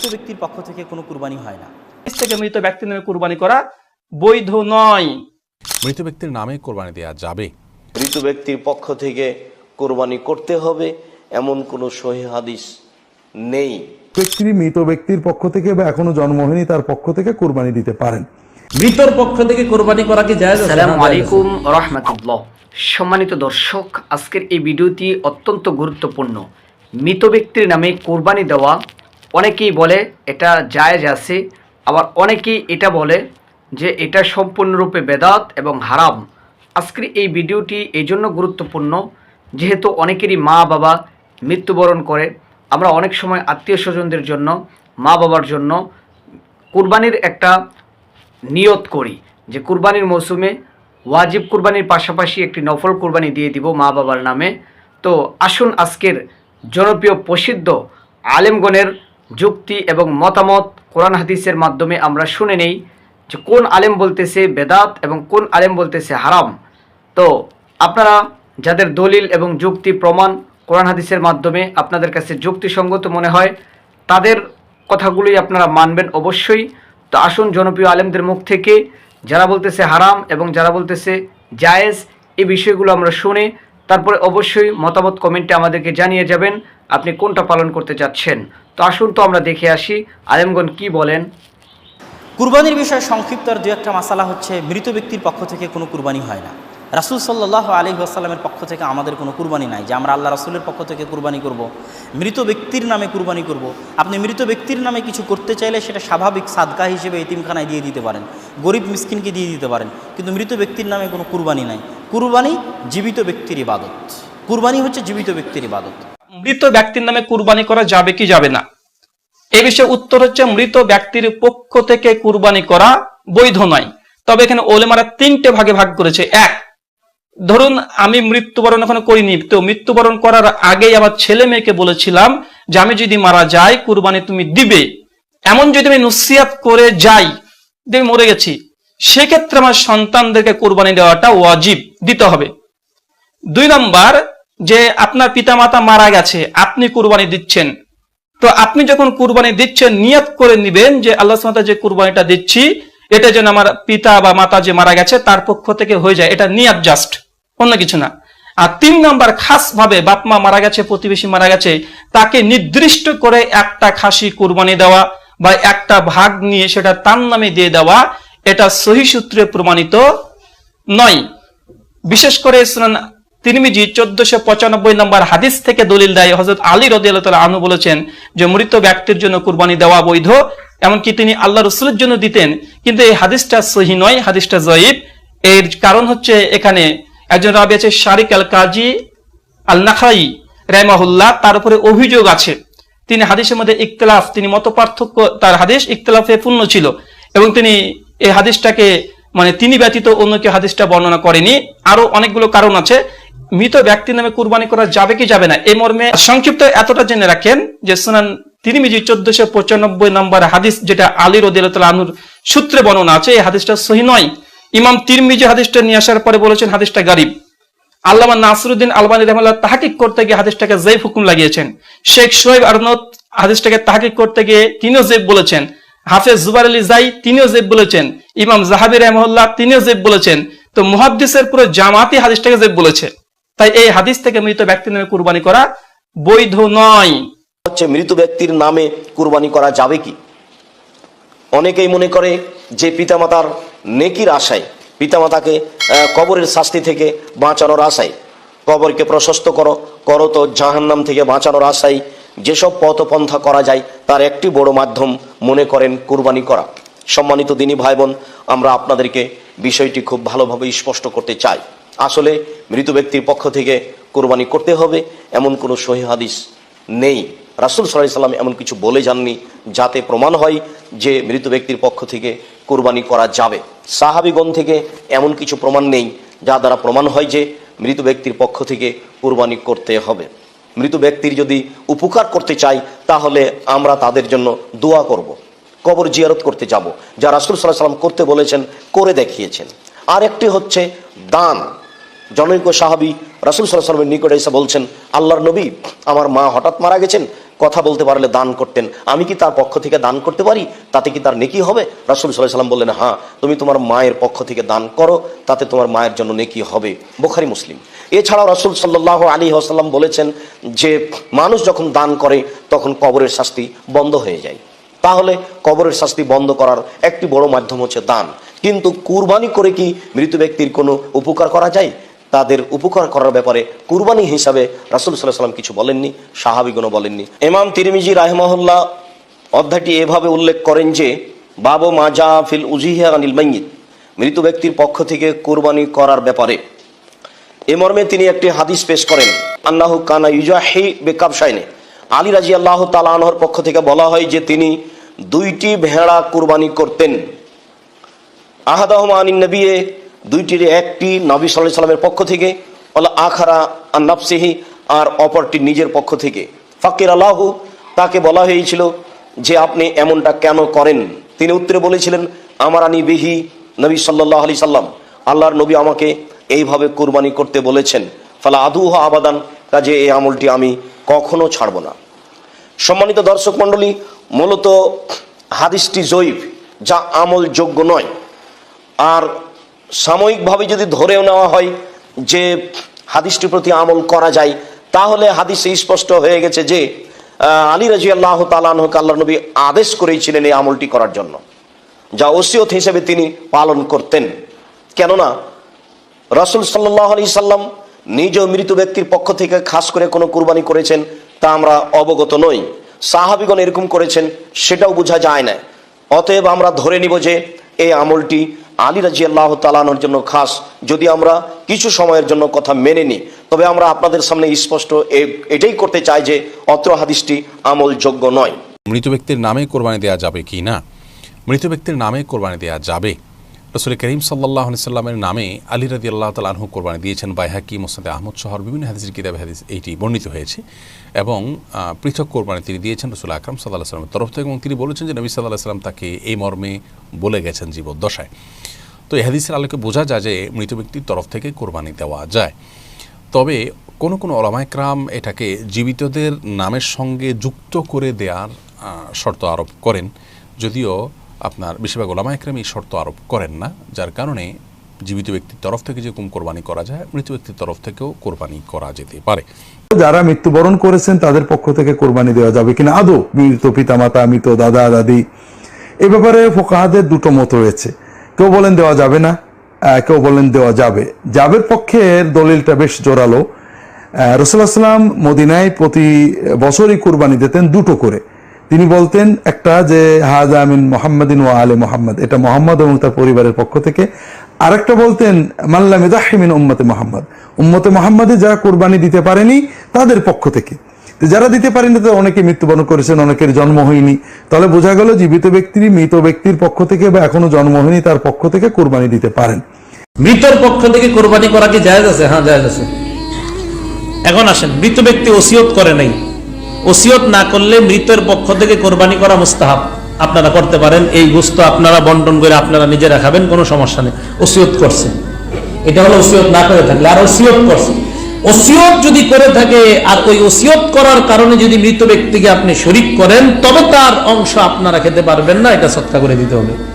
মৃত ব্যক্তির পক্ষ থেকে কোনো কুরবানি হয় না। থেকে মৃত ব্যক্তির নামে কুরবানি করা বৈধ নয়। মৃত ব্যক্তির নামে কোরবানি দেওয়া যাবে। মৃত ব্যক্তির পক্ষ থেকে কোরবানি করতে হবে এমন কোনো সহি হাদিস নেই। ব্যক্তি মৃত ব্যক্তির পক্ষ থেকে বা এখনও জন্ম হয়নি তার পক্ষ থেকে কোরবানি দিতে পারেন। মৃতর পক্ষ থেকে কোরবানি করা কি যায় সালাম আলাইকুম রহমতুল্লাহ। সম্মানিত দর্শক আজকের এই ভিডিওটি অত্যন্ত গুরুত্বপূর্ণ। মৃত ব্যক্তির নামে কোরবানি দেওয়া অনেকেই বলে এটা জায়েজ আছে, আবার অনেকেই এটা বলে যে এটা সম্পূর্ণরূপে বেদাত এবং হারাম। আজকের এই ভিডিওটি এই জন্য গুরুত্বপূর্ণ, যেহেতু অনেকেরই মা বাবা মৃত্যুবরণ করে, আমরা অনেক সময় আত্মীয় স্বজনদের জন্য, মা বাবার জন্য কুরবানির একটা নিয়ত করি, যে কুরবানির মৌসুমে ওয়াজিব কুরবানির পাশাপাশি একটি নফল কুরবানি দিয়ে দিব মা বাবার নামে। তো আসুন আজকের জনপ্রিয় প্রসিদ্ধ আলেমগণের যুক্তি এবং মতামত কোরআন হাদিসের মাধ্যমে আমরা শুনে নেই যে কোন আলেম বলতেছে বেদাত এবং কোন আলেম বলতেছে হারাম। তো আপনারা যাদের দলিল এবং যুক্তি প্রমাণ কোরআন হাদিসের মাধ্যমে আপনাদের কাছে যুক্তিসঙ্গত মনে হয়, তাদের কথাগুলোই আপনারা মানবেন অবশ্যই। তো আসুন জনপ্রিয় আলেমদের মুখ থেকে যারা বলতেছে হারাম এবং যারা বলতেছে জায়েজ এই বিষয়গুলো আমরা শুনে, তারপরে অবশ্যই মতামত কমেন্টে আমাদেরকে জানিয়ে যাবেন আপনি কোনটা পালন করতে চাচ্ছেন। তো আসুন তো আমরা দেখে আসি। আলেমগণ কি বলেন? কুরবানির বিষয়ে সংক্ষিপ্ত আর দু একটা মাসালা হচ্ছে, মৃত ব্যক্তির পক্ষ থেকে কোনো কুরবানি হয় না। রাসুল সাল্লাহ আলী আসসালামের পক্ষ থেকে আমাদের কোনো কুরবানি নাই, যে আমরা আল্লাহ রাসুলের পক্ষ থেকে কুরবানি করব। মৃত ব্যক্তির নামে কুরবানি করব। আপনি মৃত ব্যক্তির নামে কিছু করতে চাইলে সেটা স্বাভাবিক সাদকা হিসেবে এতিমখানায় দিয়ে দিতে পারেন, গরিব মিসকিনকে দিয়ে দিতে পারেন, কিন্তু মৃত ব্যক্তির নামে কোনো কুরবানি নাই। কুরবানি জীবিত ব্যক্তির ইবাদত। কুরবানি হচ্ছে জীবিত ব্যক্তির ইবাদত। মৃত ব্যক্তির নামে কুরবানি করা যাবে কি যাবে না? এই বিষয়ে উত্তর হচ্ছে মৃত ব্যক্তির পক্ষ থেকে কুরবানি করা বৈধ নয়। তবে এখানে ওলেমারা তিনটে ভাগে ভাগ করেছে। এক, ধরুন আমি মৃত্যুবরণ এখনও করিনি, তো মৃত্যুবরণ করার আগেই আমার ছেলে মেয়েকে বলেছিলাম যে আমি যদি মারা যাই, কুরবানি তুমি দিবে। এমন যদি আমি নসিয়াত করে যাই, যে আমি মরে গেছি, সেক্ষেত্রে আমার সন্তানদেরকে কুরবানি দেওয়াটা ওয়াজিব, দিতে হবে। দুই নম্বর যে আপনার পিতামাতা মারা গেছে, আপনি কুরবানি দিচ্ছেন। তো আপনি যখন কুরবানি দিচ্ছেন, নিয়ত করে নিবেন যে আল্লাহ সুবহানাহু যে কুরবানিটা দিচ্ছি, এটা যেন আমার পিতা বা মাতা যে মারা গেছে, তার পক্ষ থেকে হয়ে যায়। এটা নিয়ত জাস্ট, অন্য কিছু না। আর তিন নম্বর খাস ভাবে বাপ মা মারা গেছে, প্রতিবেশী মারা গেছে, তাকে নির্দিষ্ট করে একটা খাসি কুরবানি দেওয়া বা একটা ভাগ নিয়ে সেটা তার নামে দিয়ে দেওয়া, এটা সহি সূত্রে প্রমাণিত নয়। বিশেষ করে তিরমিজি চোদ্দশো পঁচানব্বই নম্বর হাদিস থেকে দলিল দেয় হজরত আলী রদিয়াল্লাহ আনু বলেছেন যে মৃত ব্যক্তির জন্য কুরবানি দেওয়া বৈধ, এমনকি তিনি আল্লাহ রসুলের জন্য দিতেন, কিন্তু এই হাদিসটা সহি নয়, হাদিসটা জয়ীব। এর কারণ হচ্ছে এখানে একজন রাবি আছে শারিক আল কাজী আল নাখাই রেমাহুল্লাহ তার উপরে অভিযোগ আছে। তিনি হাদিসের মধ্যে ইকতলাফ তিনি মত পার্থক্য তার হাদিস ইখতলাফে পূর্ণ ছিল এবং তিনি এই হাদিসটাকে মানে তিনি ব্যতীত অন্য কেউ হাদিসটা বর্ণনা করেনি। আরও অনেকগুলো কারণ আছে। মৃত ব্যক্তির নামে কুরবানি করা যাবে কি যাবে না? এই মর্মে সংক্ষিপ্ত এতটা জেনে রাখেন যে সুনান তিরমিজি চোদ্দশো পঁচানব্বই নম্বর হাদিস, যেটা আলী রদিয়াল আনুর সূত্রে বর্ণনা আছে, এই হাদিসটা সহি নয়। ইমাম তিরমিজি হাদিসটা নিয়ে আসার পরে বলেছেন, হাদিসটা গারিব। আল্লামা নাসরুদ্দিন আলবানী রহমাল্লাহ তাহাকিক করতে গিয়ে হাদিসটাকে জৈব হুকুম লাগিয়েছেন। শেখ সোহেব আরনত হাদিসটাকে তাহাকিক করতে গিয়ে তিনিও জেব বলেছেন। হাফেজ জুবার আলী জাই তিনিও জেব বলেছেন। ইমাম জাহাবি রহমল্লাহ তিনিও জেব বলেছেন। তো মুহাদ্দিসের পুরো জামাতি হাদিসটাকে জেব বলেছে। তাই এই হাদিস থেকে মৃত ব্যক্তির নামে কুরবানি করা বৈধ নয়। হচ্ছে মৃত ব্যক্তির নামে কুরবানি করা যাবে কি? অনেকেই মনে করে যে পিতামাতার নেকির আশায়, পিতামাতাকে কবরের শাস্তি থেকে বাঁচানোর আশায়, কবরকে প্রশস্ত করো করো তো জাহান্নাম থেকে বাঁচানোর আশায় যেসব পথপন্থা করা যায়, তার একটি বড় মাধ্যম মনে করেন কুরবানি করা। সম্মানিত দিনী ভাই বোন, আমরা আপনাদেরকে বিষয়টি খুব ভালোভাবে স্পষ্ট করতে চাই। আসলে মৃত ব্যক্তির পক্ষ থেকে কোরবানি করতে হবে, এমন কোনো সহি হাদিস নেই। রাসুল সাল্লাহ সাল্লাম এমন কিছু বলে যাননি, যাতে প্রমাণ হয় যে মৃত ব্যক্তির পক্ষ থেকে কোরবানি করা যাবে। সাহাবিগণ থেকে এমন কিছু প্রমাণ নেই যা দ্বারা প্রমাণ হয় যে মৃত ব্যক্তির পক্ষ থেকে কোরবানি করতে হবে। মৃত ব্যক্তির যদি উপকার করতে চাই, তাহলে আমরা তাদের জন্য দোয়া করব। কবর জিয়ারত করতে যাব, যা রাসুল সাল্লাহ সাল্লাম করতে বলেছেন, করে দেখিয়েছেন। আর একটি হচ্ছে দান। জনৈক সাহাবি রাসুল সাল্লাহ নিকটে এসে বলছেন, আল্লাহর নবী, আমার মা হঠাৎ মারা গেছেন, কথা বলতে পারলে দান করতেন। আমি কি তার পক্ষ থেকে দান করতে পারি? তাতে কি তার নেকি হবে? রাসুল সাল্লাহ সাল্লাম বললেন হ্যাঁ তুমি তোমার মায়ের পক্ষ থেকে দান করো, তাতে তোমার মায়ের জন্য নেকি হবে। বোখারি, মুসলিম। এছাড়াও রাসুল সাল্লাহ আলী আসাল্লাম বলেছেন যে, মানুষ যখন দান করে, তখন কবরের শাস্তি বন্ধ হয়ে যায়। তাহলে কবরের শাস্তি বন্ধ করার একটি বড় মাধ্যম হচ্ছে দান। কিন্তু কুরবানি করে কি মৃত ব্যক্তির কোনো উপকার করা যায়? তাদের উপকার করার ব্যাপারে কুরবানি হিসাবে রাসুল সাল্লাহ সাল্লাম কিছু বলেননি, সাহাবিগণও বলেননি। এমাম তিরমিজি রাহমাহুল্লাহ অধ্যায়টি এভাবে উল্লেখ করেন যে, বাবু মাজা ফিল উজিহিয়া আনিল মাইয়িত, মৃত ব্যক্তির পক্ষ থেকে কুরবানি করার ব্যাপারে। এ মর্মে তিনি একটি হাদিস পেশ করেন আল্লাহ কানা ইউজাহি বেকাবসাইনে আলী রাজি আল্লাহ তালাহর পক্ষ থেকে বলা হয় যে, তিনি দুইটি ভেড়া কুরবানি করতেন। আহাদাহমা আনিন নবিয়ে দুইটির একটি নবী সাল্লাহ সাল্লামের পক্ষ থেকে, অলা আখারা আর নাফসিহি, আর অপরটি নিজের পক্ষ থেকে। ফাকির আল্লাহু তাকে বলা হয়েছিল যে আপনি এমনটা কেন করেন? তিনি উত্তরে বলেছিলেন আমার আনি বিহি নবী সাল্লাহ আলি সাল্লাম। আল্লাহর নবী আমাকে এইভাবে কুরবানি করতে বলেছেন। ফালা আদুহ আবাদান, কাজে এই আমলটি আমি কখনো ছাড়ব না। সম্মানিত দর্শক মণ্ডলী, মূলত হাদিসটি জৈব যা আমল যোগ্য নয়। আর সাময়িকভাবে যদি ধরেও নেওয়া হয় যে হাদিসটির প্রতি আমল করা যায়, তাহলে হাদিসে স্পষ্ট হয়ে গেছে যে আলী রাজি আল্লাহ তালাহকে আল্লাহ নবী আদেশ করেছিলেন এই আমলটি করার জন্য, যা ওসিয়ত হিসেবে তিনি পালন করতেন। কেননা, রাসুল সাল্লাহ আলি সাল্লাম নিজ মৃত ব্যক্তির পক্ষ থেকে খাস করে কোনো কুরবানি করেছেন, তা আমরা অবগত নই। সাহাবিগণ এরকম করেছেন, সেটাও বোঝা যায় না অতএব আমরা ধরে নিব যে এই আমলটি আলী রাজি আল্লাহ তালানোর জন্য খাস। যদি আমরা কিছু সময়ের জন্য কথা মেনে নিই, তবে আমরা আপনাদের সামনে স্পষ্ট এটাই করতে চাই যে অত্র হাদিসটি আমলযোগ্য নয়। মৃত ব্যক্তির নামে কোরবানি দেওয়া যাবে কি না? মৃত ব্যক্তির নামে কোরবানি দেওয়া যাবে রসুল করিম সাল্লাহ সাল্লামের নামে আলী রাদি আল্লাহ তাল আনহু কোরবানি দিয়েছেন বাইহাকি মোসাদে আহমদ শহর বিভিন্ন হাদিসের কিতাবে, হাদিস এইটি বর্ণিত হয়েছে এবং পৃথক কোরবানি তিনি দিয়েছেন রসুল আকরম সাল্লাহ সাল্লামের তরফ থেকে এবং তিনি বলেছেন যে নবী সাল্লাহ সাল্লাম তাকে এই মর্মে বলে গেছেন জীবদ্দশায়। তো এই হাদিসের আলোকে বোঝা যায় যে মৃত ব্যক্তির তরফ থেকে কোরবানি দেওয়া যায়। তবে কোনো কোনো ওলামাইকরাম এটাকে জীবিতদের নামের সঙ্গে যুক্ত করে দেওয়ার শর্ত আরোপ করেন। যদিও আপনার বেশিরভাগ ওলামাইকরাম এই শর্ত আরোপ করেন না, যার কারণে জীবিত ব্যক্তির তরফ থেকে যেরকম কোরবানি করা যায়, মৃত ব্যক্তির তরফ থেকেও কোরবানি করা যেতে পারে। যারা মৃত্যুবরণ করেছেন, তাদের পক্ষ থেকে কোরবানি দেওয়া যাবে কিনা? আদৌ মৃত পিতামাতা, মৃত দাদা, দাদি? এ ব্যাপারে ফোকাহাদের দুটো মত রয়েছে। কেউ বলেন দেওয়া যাবে না কেউ বলেন দেওয়া যাবে। যাবের পক্ষের দলিলটা বেশ জোরালো। রসুল্লাহ সাল্লাম মদিনায় প্রতি বছরই কোরবানি দিতেন দুটো করে। তিনি বলতেন একটা যে হাজা আমিন মোহাম্মদিন ও আলে মোহাম্মদ। এটা মোহাম্মদ এবং তার পরিবারের পক্ষ থেকে। আরেকটা বলতেন মাল্লাম ইদাহিমিন উম্মতে মোহাম্মদ। উম্মতে মোহাম্মদে যারা কোরবানি দিতে পারেনি, তাদের পক্ষ থেকে। যারা দিতে পারেনি তো অনেকে মৃত্যুবরণ করেছেন, অনেকের জন্ম হয়নি। তাহলে বোঝা গেল, জীবিত ব্যক্তির, মৃত ব্যক্তির পক্ষ থেকে বা এখনও জন্ম হয়নি, তার পক্ষ থেকে কোরবানি দিতে পারেন। মৃতর পক্ষ থেকে কোরবানি করা কি জায়েজ আছে? হ্যাঁ জায়েজ আছে। এখন আসেন, মৃত ব্যক্তি ওসিয়ত করে নাই। ওসিয়ত না করলে মৃতের পক্ষ থেকে কোরবানি করা মুস্তাহাব। আপনারা করতে পারেন, এই গোস্ত আপনারা বন্টন করে আপনারা নিজেরা খাবেন, কোনো সমস্যা নেই। ওসিয়ত করছে। এটা হলো ওসিয়ত না করে থাকলে, আর ওসিয়ত করছে। ওসিয়ত যদি করে থাকে, আর ওই ওসিয়ত করার কারণে যদি মৃত ব্যক্তিকে আপনি শরিক করেন, তবে তার অংশ আপনারা খেতে পারবেন না, এটা সৎকা করে দিতে হবে।